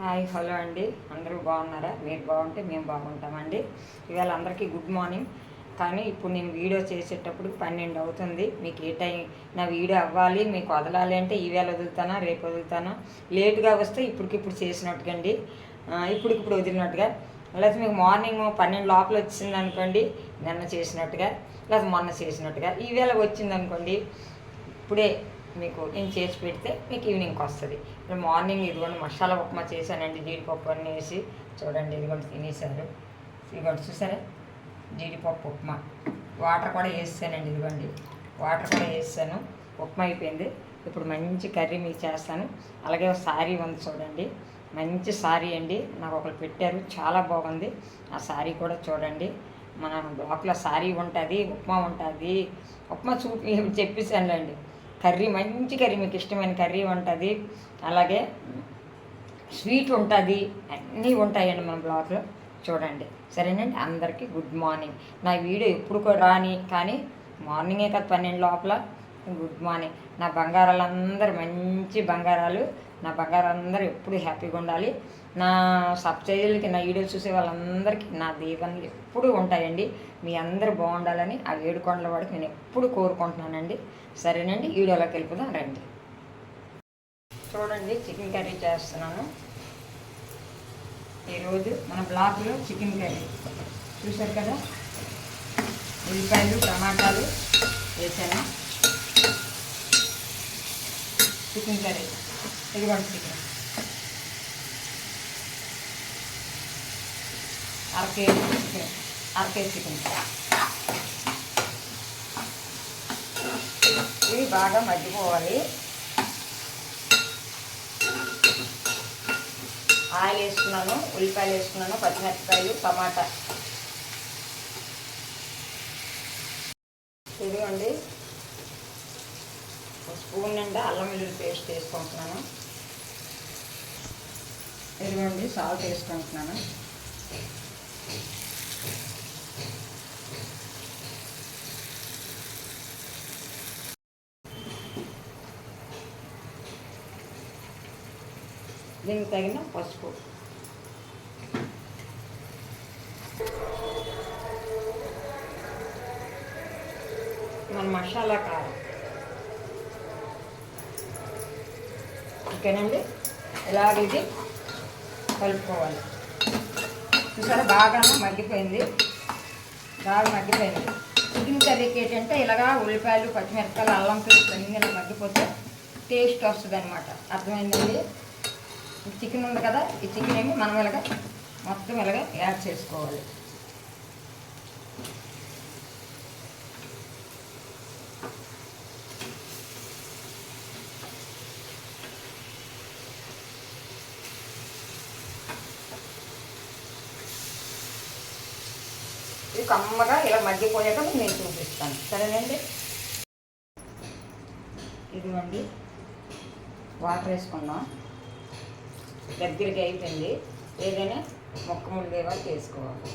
Hi hello అండి. అందరూ బాగున్నారా? మీరు బాగుంటే మేము బాగుంటామండి. ఇవాళ అందరికీ గుడ్ మార్నింగ్. కానీ ఇప్పుడు నేను వీడియో చేసేటప్పుడు పన్నెండు అవుతుంది. మీకు ఏ టైం నా వీడియో అవ్వాలి మీకు వదలాలి అంటే ఈవేళ వదులుతానా రేపు వదులుతానా? లేటుగా వస్తే ఇప్పటికిప్పుడు చేసినట్టుగా అండి ఇప్పటికిప్పుడు వదిలినట్టుగా. లేకపోతే మీకు మార్నింగ్ పన్నెండు లోపల వచ్చింది అనుకోండి నిన్న చేసినట్టుగా. లేకపోతే మొన్న చేసినట్టుగా. ఈవేళ వచ్చింది అనుకోండి ఇప్పుడే మీకు నేను చేసి పెడితే మీకు ఈవినింగ్కి వస్తుంది. ఇప్పుడు మార్నింగ్ ఇదిగోండి మసాలా ఉప్మా చేశానండి జీడిపప్పు అన్నీ వేసి. చూడండి ఇదిగోండి తినేశారు. ఇదిగోండి చూసారా? జీడిపప్పు ఉప్మా. వాటర్ కూడా వేసానండి ఇదిగోండి. వాటర్ కూడా వేసాను ఉప్మా అయిపోయింది. ఇప్పుడు మంచి కర్రీ మీకు చేస్తాను. అలాగే ఒక సారీ ఉంది చూడండి. మంచి సారీ అండి. నాకు ఒకరు పెట్టారు. చాలా బాగుంది. ఆ సారీ కూడా చూడండి. మన బ్లాక్లో సారీ ఉంటుంది ఉప్మా ఉంటుంది. ఉప్మా చూపి చెప్పేసానులేండి కర్రీ మంచి కర్రీ మీకు ఇష్టమైన కర్రీ ఉంటుంది. అలాగే స్వీట్ ఉంటుంది. అన్నీ ఉంటాయండి మన బ్లాగ్లో. చూడండి. సరేనండి? అందరికీ గుడ్ మార్నింగ్. నా వీడియో ఎప్పుడు రాని కానీ మార్నింగే కదా పన్నెండు లోపల. Good morning. నా బంగారాలందరూ మంచి బంగారాలు. నా బంగారాలందరూ ఎప్పుడు హ్యాపీగా ఉండాలి. నా సబ్స్క్రైబర్లకి నా వీడియోస్ చూసే వాళ్ళందరికీ నా దీవెనలు ఎప్పుడూ ఉంటాయండి. మీ అందరు బాగుండాలని ఆ ఏడుకొండల వాడికి నేను ఎప్పుడు కోరుకుంటున్నానండి. సరేనండి వీడియోలోకి వెళ్ళిపోదాం రండి. చూడండి చికెన్ కర్రీ చేస్తున్నాను. ఈరోజు మన బ్లాక్లో చికెన్ కర్రీ. చూశారు కదా? ఉల్లిపాయలు టమాటాలు వేసాను. Chicken curry. ఇదిగోండి చికెన్. అర కేజీ చికెన్ అర కేజీ చికెన్. ఇవి బాగా మగ్గిపోవాలి. ఆయిల్ వేసుకున్నాను ఉల్లిపాయలు వేసుకున్నాను పచ్చిమిరపకాయలు టమాటా. ఇదిగోండి. స్పూన్ నిండా అల్లం వెల్లుల్లి పేస్ట్ వేసుకుంటున్నాను. ఇదిగోండి సాల్ట్ వేసుకుంటున్నాను. దీనికి తగిన పసుపు. మన మసాలా కారం. ఓకేనండి? ఇలాగ ఇది కలుపుకోవాలి. చూసారా బాగా మగ్గిపోయింది. బాగా మగ్గిపోయింది. చికెన్ కర్రీకి ఏంటంటే ఇలాగా ఉల్లిపాయలు పచ్చిమిరపకాయలు అల్లం పేస్ట్ అన్నీ ఇలా మగ్గిపోతే టేస్ట్ వస్తుంది అనమాట అర్థమైందండి? ఈ చికెన్ ఉంది కదా ఈ చికెన్ ఏమి మనం ఇలాగా మొత్తం ఇలాగా యాడ్ చేసుకోవాలి. ఇది కమ్మగా ఇలా మగ్గిపోయాక నేను చూపిస్తాను. సరేనండి? ఇదిగోండి. వాటర్ వేసుకుందాం. దగ్గరికి అయిపోయింది. ఏదైనా మొక్క ముందేవా చేసుకోవాలి.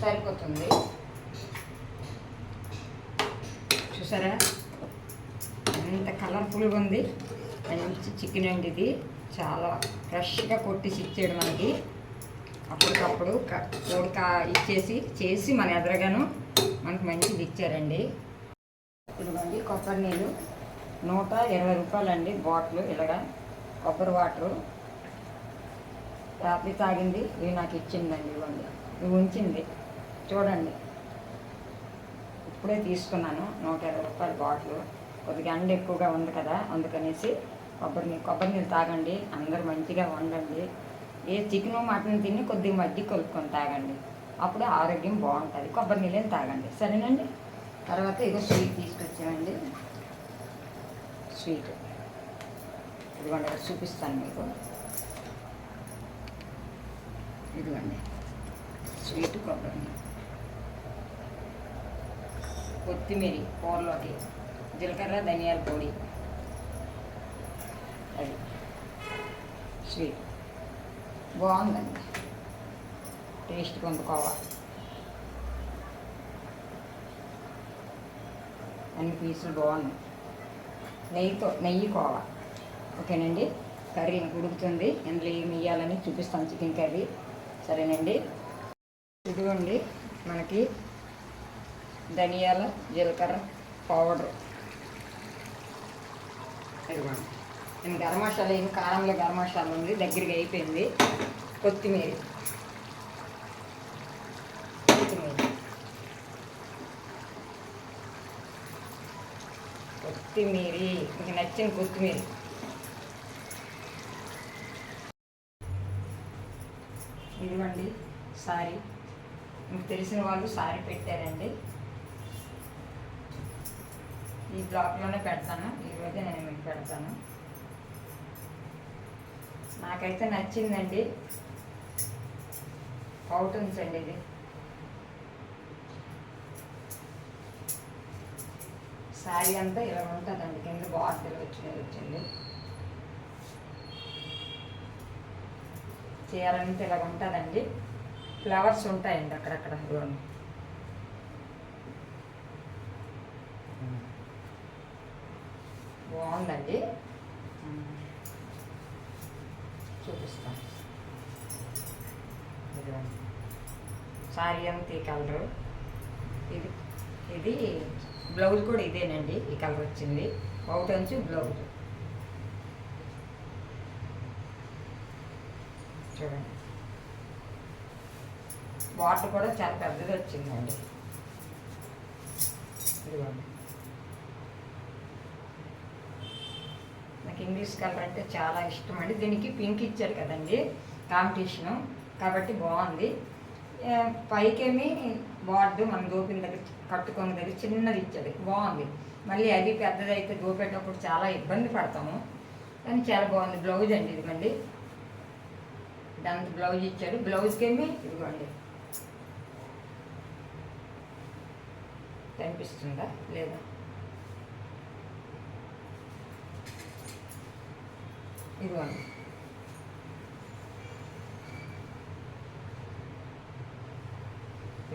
సరిపోతుంది. చూసారా? ఎంత కలర్ఫుల్గా ఉంది. మంచి చికెన్ అండి ఇది. చాలా ఫ్రెష్గా కొట్టేసి ఇచ్చాడు మనకి. అప్పటికప్పుడు కోడిక ఇచ్చేసి చేసి మన ఎదురుగాను మనకు మంచిది ఇచ్చారండి. ఇదిగోండి కొబ్బరి నీళ్ళు. నూట ఇరవై రూపాయలండి బాటిల్ ఇలాగా. కొబ్బరి వాటరు. రాత్రి తాగింది. ఇవి నాకు ఇచ్చిందండి ఇవ్వండి. ఇవి ఉంచింది. చూడండి. ఇప్పుడే తీసుకున్నాను. నూట ఇరవై రూపాయల బాటిల్. కొద్దిగా ఎండ ఎక్కువగా ఉంది కదా అందుకనేసి కొబ్బరి నీళ్ళు కొబ్బరి నీళ్ళు తాగండి. అందరూ మంచిగా వండండి. ఏ చికెను మటన్ తిని కొద్దిగా మజ్జి కలుపుకొని తాగండి. అప్పుడు ఆరోగ్యం బాగుంటుంది. కొబ్బరి నీళ్ళని తాగండి. సరేనండి? తర్వాత ఇదో స్వీట్ తీసుకొచ్చామండి. స్వీట్. ఇదిగోండి ఇక్కడ చూపిస్తాను మీకు. ఇదిగోండి స్వీట్ కొబ్బరి. కొత్తిమీర కూరలోకి జీలకర్ర ధనియాల పొడి. అది. స్వీట్. బాగుందండి. టేస్ట్ పొందుకోవాలి. అన్ని పీసులు బాగున్నాయి. నెయ్యితో నెయ్యి కోవాలి. ఓకేనండి. కర్రీ ఉడుకుతుంది. ఇందులో ఏమి వేయాలని చూపిస్తాను చికెన్ కర్రీ. సరేనండి. ఇదిగోండి మనకి ధనియాల జీలకర్ర పౌడర్. ఇదిగోండి. నేను గరం మసాలా ఏం కారంలో గరం మసాలా ఉంది దగ్గరికి అయిపోయింది. కొత్తిమీర. కొత్తిమీర. కొత్తిమీర. మీకు నచ్చిన కొత్తిమీర. ఇదిగోండి సారీ. మీకు తెలిసిన వాళ్ళు సారీ పెట్టారండి. ఈ బ్లాక్లోనే పెడతాను. ఈరోజే నేను మీకు పెడతాను. నాకైతే నచ్చిందండి. అవుతుంది అండి ఇది. శారీ అంతా ఇలా ఉంటుందండి. కింద బార్డర్ వచ్చినది వచ్చింది. చీరంతా ఇలా ఉంటుందండి. ఫ్లవర్స్ ఉంటాయండి అక్కడక్కడ. బాగుందండి. చూపిస్తాను. సారీ అంతా ఈ కలరు. ఇది ఇది బ్లౌజ్ కూడా ఇదేనండి. ఈ కలర్ వచ్చింది. అవుట్ అంచు బ్లౌజ్. చూడండి. వాటర్ కూడా చాలా పెద్దది వచ్చిందండి. ఇదిగోండి. నాకు ఇంగ్లీష్ కలర్ అంటే చాలా ఇష్టం అండి దీనికి పింక్ ఇచ్చారు కదండి కాంపిటీషను కాబట్టి బాగుంది. ఏ, పైకేమి బార్డు మనం దోపిన దగ్గర కట్టుకున్న దగ్గర చిన్నది ఇచ్చేది బాగుంది. మళ్ళీ అది పెద్దది అయితే దోపేటప్పుడు చాలా ఇబ్బంది పడతాము. కానీ చాలా బాగుంది. బ్లౌజ్ అండి ఇదిగోండి దానికి బ్లౌజ్ ఇచ్చాడు బ్లౌజ్కి ఏమి? ఇదిగోండి. కనిపిస్తుందా? లేదా? ఇదిగోండి.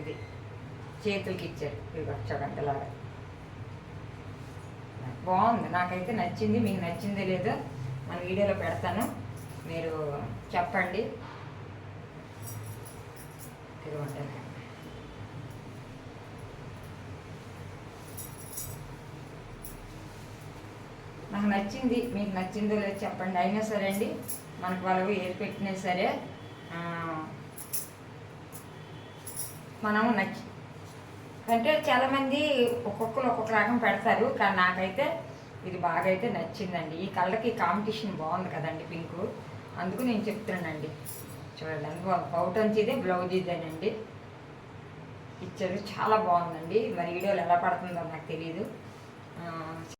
ఇది చేతులకి ఇచ్చారు. ఇదిగో చూడండి బాగుంది. నాకైతే నచ్చింది. మీకు నచ్చిందే లేదో మన వీడియోలో పెడతాను. మీరు చెప్పండి. ఇదిగోండి నాకు నచ్చింది మీకు నచ్చిందో లేదో చెప్పండి. అయినా సరే అండి మనకు వాళ్ళు ఏది పెట్టినా సరే మనం నచ్చి అంటే చాలామంది ఒక్కొక్కరు ఒక్కొక్క రకం పెడతారు కానీ నాకైతే ఇది బాగా అయితే నచ్చిందండి. ఈ కలర్కి కాంపిటీషన్ బాగుంది కదండి పింకు. అందుకు నేను చెప్తున్నానండి. చూడండి అందుకు పౌటన్స్ ఇదే బ్లౌజ్ ఇదేనండి. ఇచ్చారు చాలా బాగుందండి. మరి వీడియోలు ఎలా పడుతుందో నాకు తెలియదు